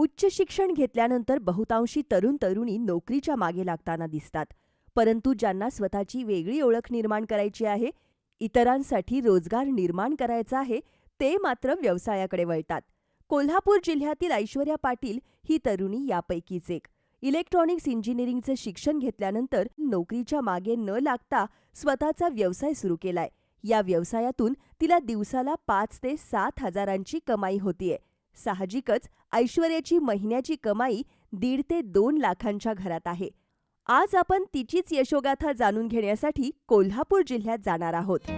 उच्च शिक्षण घेतल्यानंतर बहुतांशी तरुण तरुणी नोकरीच्या मागे लागताना दिसतात. परंतु ज्यांना स्वतःची वेगळी ओळख निर्माण करायची आहे इतरांसाठी रोजगार निर्माण करायचा आहे ते मात्र व्यवसायाकडे वळतात. कोल्हापूर जिल्ह्यातील ऐश्वर्या पाटील ही तरुणी यापैकीच एक. इलेक्ट्रॉनिक्स इंजिनिअरिंगचं शिक्षण घेतल्यानंतर नोकरीच्या मागे न लागता स्वतःचा व्यवसाय सुरू केलाय. या व्यवसायातून तिला दिवसाला पाच ते सात हजारांची कमाई होतीये. साहजिकच ऐश्वर्याची महिन्याची कमाई दीड ते दोन लाखांच्या घरात आहे. आज आपण तिचीच यशोगाथा जाणून घेण्यासाठी कोल्हापूर जिल्ह्यात जाणार आहोत.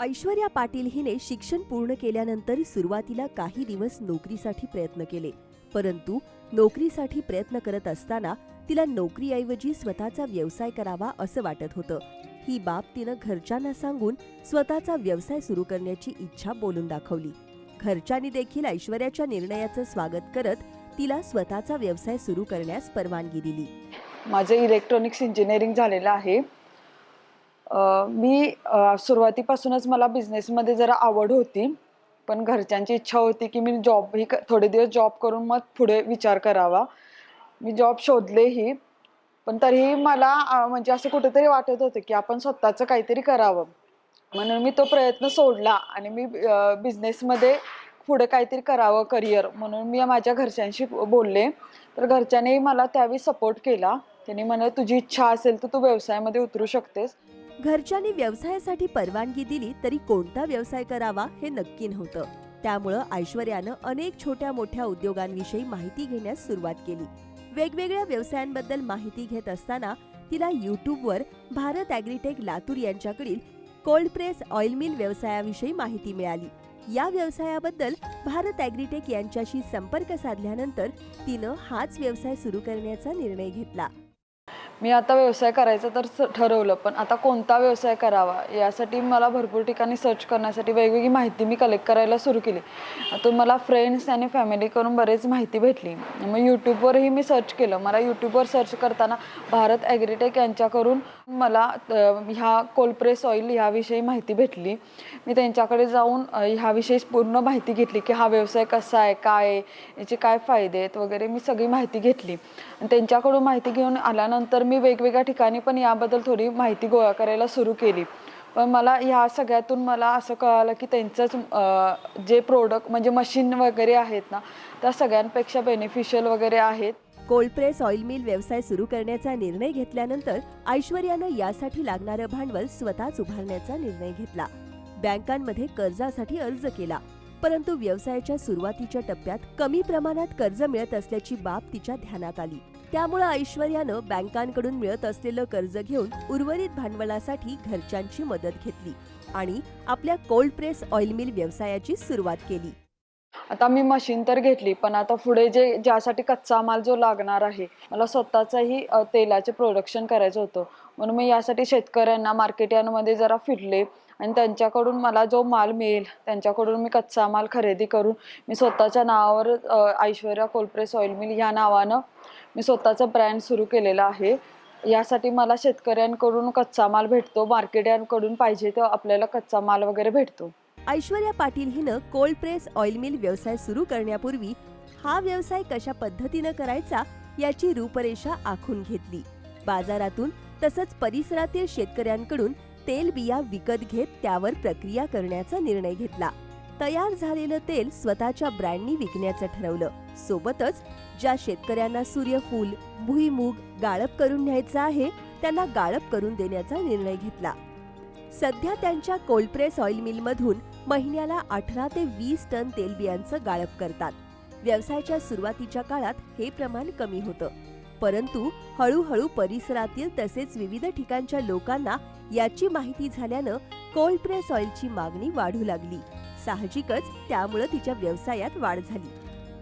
ऐश्वर्या पाटील हिने शिक्षण पूर्ण केल्यानंतर सुरुवातीला काही दिवस नोकरीसाठी प्रयत्न केले परंतु नोकरीसाठी प्रयत्न करत असताना तिला नोकरीऐवजी स्वतःचा व्यवसाय करावा असं वाटत होतं. ही बाब तिनं घरच्यांना सांगून स्वतःचा व्यवसाय सुरू करण्याची इच्छा बोलून दाखवली. घरच्यांनी देखील ऐश्वर्याच्या निर्णयाचं स्वागत करत तिला स्वतःचा व्यवसाय सुरू करण्यास परवानगी दिली. माझं इलेक्ट्रॉनिक्स इंजिनिअरिंग झालेलं आहे. मी सुरुवातीपासूनच मला बिझनेसमध्ये जरा आवड होती पण घरच्यांची इच्छा होती की मी जॉब ही थोडे दिवस जॉब करून मग पुढे विचार करावा. मी जॉब शोधलेही पण तरीही मला म्हणजे असं कुठेतरी वाटत होतं की आपण स्वतःचं काहीतरी करावं. म्हणून मी तो प्रयत्न सोडला आणि मी बिझनेसमध्ये पुढे काहीतरी करावं करिअर म्हणून मी माझ्या घरच्यांशी बोलले. तर घरच्यांनी मला त्यावेळी सपोर्ट केला. त्यांनी म्हणलं तुझी इच्छा असेल तर तू व्यवसायामध्ये उतरू शकतेस. घरच्यांनी व्यवसायासाठी परवानगी दिली तरी कोणता व्यवसाय करावा हे नक्की नव्हतं. त्यामुळं ऐश्वर्यानं अनेक छोट्या मोठ्या उद्योगांविषयी माहिती घेण्यास सुरुवात केली. वेगवेगळ्या व्यवसायांबद्दल माहिती घेत असताना तिला युट्यूबवर भारत ॲग्रीटेक लातूर यांच्याकडील कोल्ड प्रेस ऑइल मिल व्यवसायाविषयी माहिती मिळाली. या व्यवसायाबद्दल भारत ॲग्रीटेक यांच्याशी संपर्क साधल्यानंतर तिनं हाच व्यवसाय सुरू करण्याचा निर्णय घेतला. मी आता व्यवसाय करायचा तर स- ठरवलं पण आता कोणता व्यवसाय करावा यासाठी मला भरपूर ठिकाणी सर्च करण्यासाठी वेगवेगळी माहिती मी कलेक्ट करायला सुरू केली. तर मला फ्रेंड्स आणि फॅमिलीकडून बरेच माहिती भेटली. मग यूट्यूबवरही मी सर्च केलं. मला यूट्यूबवर सर्च करताना भारत ॲग्रीटेक यांच्याकडून मला ह्या कोलप्रेस ऑइल ह्याविषयी माहिती भेटली. मी त्यांच्याकडे जाऊन ह्याविषयी पूर्ण माहिती घेतली की हा व्यवसाय कसा आहे काय आहे याचे काय फायदे आहेत वगैरे मी सगळी माहिती घेतली. आणि त्यांच्याकडून माहिती घेऊन आल्यानंतर मी वेगवेगळ्या ठिकाणी पण याबद्दल थोडी माहिती गोळा करायला सुरू केली. पण मला ह्या सगळ्यातून मला असं कळालं की त्यांचंच जे प्रोडक्ट म्हणजे मशीन वगैरे आहेत ना त्या सगळ्यांपेक्षा बेनिफिशियल वगैरे आहेत. कोल्ड प्रेस ऑइल मिल व्यवसाय सुरू करण्याचा निर्णय घेतल्यानंतर ऐश्वर्यानं यासाठी लागणारं भांडवल स्वतःच उभारण्याचा निर्णय घेतला. बँकांमध्ये कर्जासाठी अर्ज केला परंतु व्यवसायाच्या सुरुवातीच्या टप्प्यात कमी प्रमाणात कर्ज मिळत असल्याची बाब तिच्या ध्यानात आली. त्यामुळे ऐश्वर्यानं बँकांकडून मिळत असलेलं कर्ज घेऊन उर्वरित भांडवलासाठी घरच्यांची मदत घेतली आणि आपल्या कोल्ड प्रेस ऑइल मिल व्यवसायाची सुरुवात केली. आता मी मशीन तर घेतली पण आता पुढे जे ज्यासाठी कच्चा माल जो लागणार आहे मला स्वतःचाही तेलाचे प्रोडक्शन करायचं होतं. म्हणून मी यासाठी शेतकऱ्यांना मार्केट यार्डमध्ये जरा फिरले. आणि त्यांच्याकडून मला जो माल मिळेल त्यांच्याकडून मी कच्चा माल खरेदी करून मी स्वतःच्या नावावर ऐश्वर्या कोलप्रे सॉइल मिल ह्या नावानं मी स्वतःचं ब्रँड सुरू केलेला आहे. यासाठी मला शेतकऱ्यांकडून कच्चा माल भेटतो मार्केटांकडून पाहिजे तो आपल्याला कच्चा माल वगैरे भेटतो. ऐश्वर्या पाटील हिनं कोल्ड प्रेस ऑइल मिल व्यवसाय सुरू करण्यापूर्वी हा व्यवसाय कशा पद्धतीनं करायचा याची रूपरेषा आखून घेतली. बाजारातून तसंच परिसरातील शेतकऱ्यांकडून तेल बिया विकत घेत त्यावर प्रक्रिया करण्याचा निर्णय घेतला. तयार झालेलं तेल स्वतःच्या ब्रँडनी विकण्याचं ठरवलं. सोबतच ज्या शेतकऱ्यांना सूर्यफूल भुईमूग गाळप करून न्यायचं आहे त्यांना गाळप करून देण्याचा निर्णय घेतला. सध्या त्यांच्या कोल्डप्रेस ऑइल मिलमधून महिन्याला अठरा ते वीस टन तेलबियांचं गाळप करतात. व्यवसायाच्या सुरुवातीच्या काळात हे प्रमाण कमी होतं. परंतु हळूहळू परिसरातील तसेच विविध ठिकाणच्या लोकांना याची माहिती झाल्यानं कोल्ड प्रेस ऑइलची मागणी वाढू लागली. साहजिकच त्यामुळं तिच्या व्यवसायात वाढ झाली.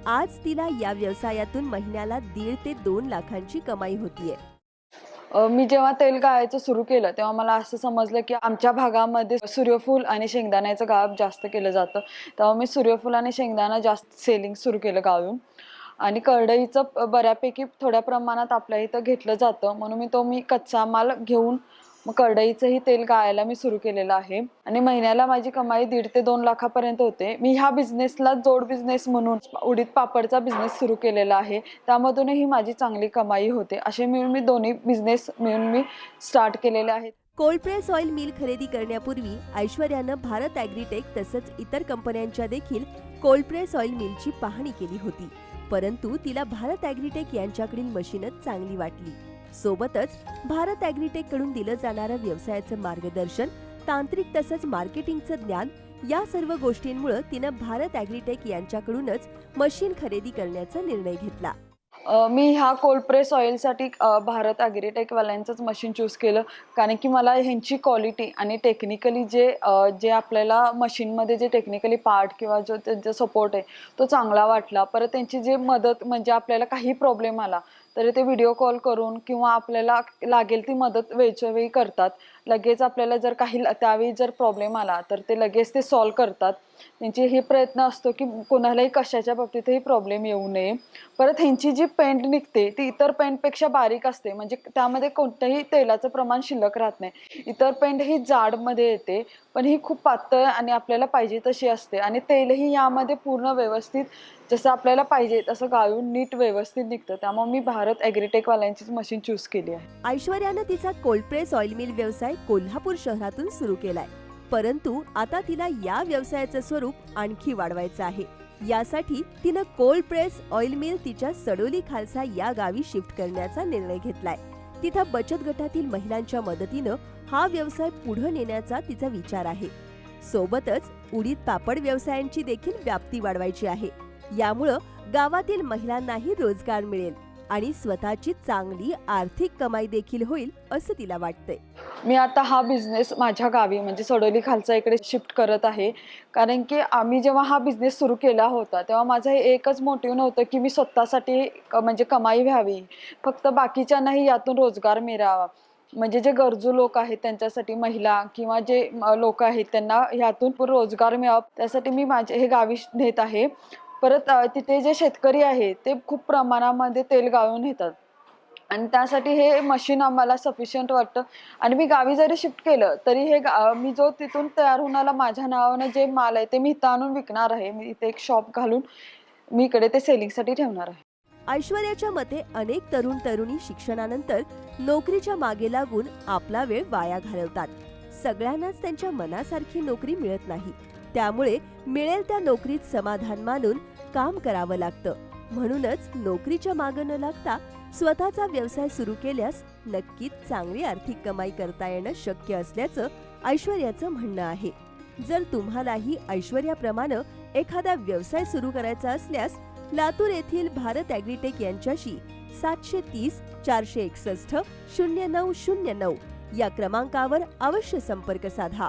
आज तिला या व्यवसायातून महिन्याला दीड ते दोन लाखांची कमाई होतीये. मी जेव्हा तेल गाळायचं सुरू केलं तेव्हा मला असं समजलं की आमच्या भागामध्ये सूर्यफूल आणि शेंगदाण्याचं गाळप जास्त केलं जातं. तेव्हा मी सूर्यफूल आणि शेंगदाणा जास्त सेलिंग सुरू केलं गाळून. आणि करडईचं बऱ्यापैकी थोड्या प्रमाणात आपल्या इथं घेतलं जातं. म्हणून मी तो मी कच्चा माल घेऊन मग करडईचंही तेल गाळायला मी सुरू केलेलं आहे. आणि महिन्याला माझी कमाई दीड ते दोन लाखापर्यंत होते. मी ह्या बिझनेसला जोड बिझनेस म्हणून उडीद पापडचा बिझनेस सुरू केलेला आहे. त्यामधूनही माझी चांगली कमाई होते. असे मिळून मी दोन्ही बिझनेस मिळून मी स्टार्ट केलेले आहेत. कोल्ड प्रेस ऑइल मिल खरेदी करण्यापूर्वी ऐश्वर्यानं भारत ॲग्रीटेक तसंच इतर कंपन्यांच्या देखील कोल्ड प्रेस ऑइल मिलची पाहणी केली होती. परंतु तिला भारत ॲग्रीटेक यांच्याकडील मशीनच चांगली वाटली. सोबतच भारत ॲग्रीटेककडून दिलं जाणारं व्यवसायाचं मार्गदर्शन तांत्रिक तसंच मार्केटिंगचं ज्ञान या सर्व गोष्टींमुळे तिनं भारत ॲग्रीटेक यांच्याकडूनच मशीन खरेदी करण्याचा निर्णय घेतला. मी ह्या कोल्ड प्रेस ऑइलसाठी भारत ॲग्रीटेकवाल्यांचंच मशीन चूज केलं. कारण की मला ह्यांची क्वालिटी आणि टेक्निकली जे जे आपल्याला मशीनमध्ये जे टेक्निकली पार्ट किंवा जो त्यांचा सपोर्ट आहे तो चांगला वाटला. परत त्यांची जे मदत म्हणजे आपल्याला काही प्रॉब्लेम आला तरी ते व्हिडिओ कॉल करून किंवा आपल्याला लागेल ती मदत वेळच्यावेळी करतात. लगेच आपल्याला जर काही त्यावेळी जर प्रॉब्लेम आला तर ते लगेच ते सॉल्व करतात. त्यांची हे प्रयत्न असतो की कोणालाही कशाच्या बाबतीतही प्रॉब्लेम येऊ नये. परत ह्यांची जी पेंट निघते ती इतर पेंटपेक्षा बारीक असते. म्हणजे त्यामध्ये कोणतंही तेलाचं प्रमाण शिल्लक राहत नाही. इतर पेंट ही जाडमध्ये येते पण ही खूप पातळ आणि आपल्याला पाहिजे तशी असते. आणि तेलही यामध्ये पूर्ण व्यवस्थित जसं आपल्याला पाहिजे तसं गाळून नीट व्यवस्थित निघतं. त्यामुळे मी भारत ॲग्रीटेकवाल्यांचीच मशीन चूज केली आहे. ऐश्वर्यानं तिचा कोल्ड प्रेस ऑइल मिल व्यवसाय कोल्हापूर शहरातून सुरू केलाय. परंतु आता तिला या व्यवसायाचं स्वरूप आणखी वाढवायचं आहे. यासाठी तिनं कोल्ड प्रेस ऑइल मिल तिच्या सडोली खालसा या गावी शिफ्ट करण्याचा निर्णय घेतलाय. तिथं बचत गटातील महिलांच्या मदतीनं हा व्यवसाय पुढे नेण्याचा तिचा विचार आहे. सोबतच उडीद पापड व्यवसायांची देखील व्याप्ती वाढवायची आहे. यामुळं गावातील महिलांनाही रोजगार मिळेल. आणि स्वतःची चांगली आर्थिक कमाई देखील होईल असं तिला वाटतंय. मी आता हा बिझनेस माझ्या गावी म्हणजे सडोली खालचा इकडे शिफ्ट करत आहे. कारण की आम्ही जेव्हा हा बिझनेस सुरू केला होता तेव्हा माझं हे एकच मोटिव्ह नव्हतं की मी स्वतःसाठी म्हणजे कमाई व्हावी. फक्त बाकीच्यांनाही यातून रोजगार मिळावा. म्हणजे जे गरजू लोक आहेत त्यांच्यासाठी महिला किंवा जे लोक आहेत त्यांना ह्यातून रोजगार मिळावा. त्यासाठी मी माझे हे गावी नेत आहे. परत अ, तिथे जे शेतकरी आहे ते खूप प्रमाणामध्ये तेल गाळून घेतात. आणि त्यासाठी हे मशीन आम्हाला सफिशियंट वाटतं. आणि मी गावी जरी शिफ्ट केलं तरी हे गा- मी जो तिथून तयार होणारा माझ्या नावानं जे माल आहे ते मी इथं आणून विकणार आहे. मी इथे एक शॉप घालून मी इकडे ते सेलिंगसाठी ठेवणार आहे. ऐश्वर्याच्या मते अनेक तरुण तरुणी शिक्षणानंतर नोकरीच्या मागे लागून आपला वेळ वाया घालवतात. सगळ्यांनाच त्यांच्या मनासारखी नोकरी मिळत नाही. त्यामुळे मिळेल त्या नोकरीत समाधान मानून काम करावं लागतं. म्हणूनच नोकरीच्या मागं न लागता स्वतःचा व्यवसाय सुरू केल्यास नक्कीच चांगली आर्थिक कमाई करता येणं शक्य असल्याचं ऐश्वर्याचं म्हणणं आहे. जर तुम्हालाही ऐश्वर्याप्रमाणे एखादा व्यवसाय सुरू करायचा असल्यास लातूर येथील भारत ॲग्रीटेक यांच्याशी सातशे तीस चारशे एकसष्ट शून्य नऊ शून्य नऊ या क्रमांकावर अवश्य संपर्क साधा.